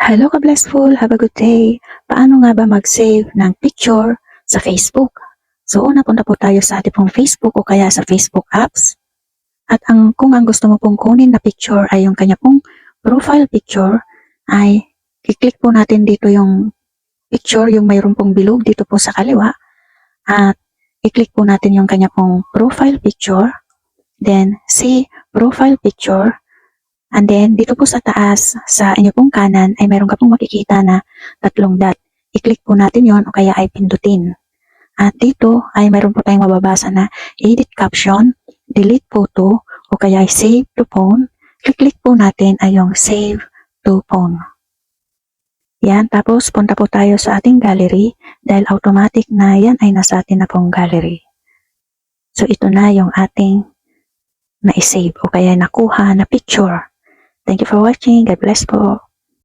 Hello ka-blessful, have a good day. Paano nga ba mag-save ng picture sa Facebook? So una punta po tayo sa ating pong Facebook o kaya sa Facebook apps. At ang kung ang gusto mo pong kunin na picture ay yung kanya pong profile picture ay i-click po natin dito yung picture, yung mayroon pong bilog dito po sa kaliwa. At i-click po natin yung kanya pong profile picture. Then see profile picture. And then, dito po sa taas, sa inyo pong kanan, ay meron ka pong makikita na tatlong dot. I-click po natin yon o kaya ay pindutin. At dito ay meron po tayong mababasa na edit caption, delete photo, o kaya ay save to phone. I-click po natin ay yung save to phone. Yan, tapos punta po tayo sa ating gallery dahil automatic na yan ay nasa atin na pong gallery. So ito na yung ating na-save o kaya nakuha na picture. Thank you for watching. God bless po.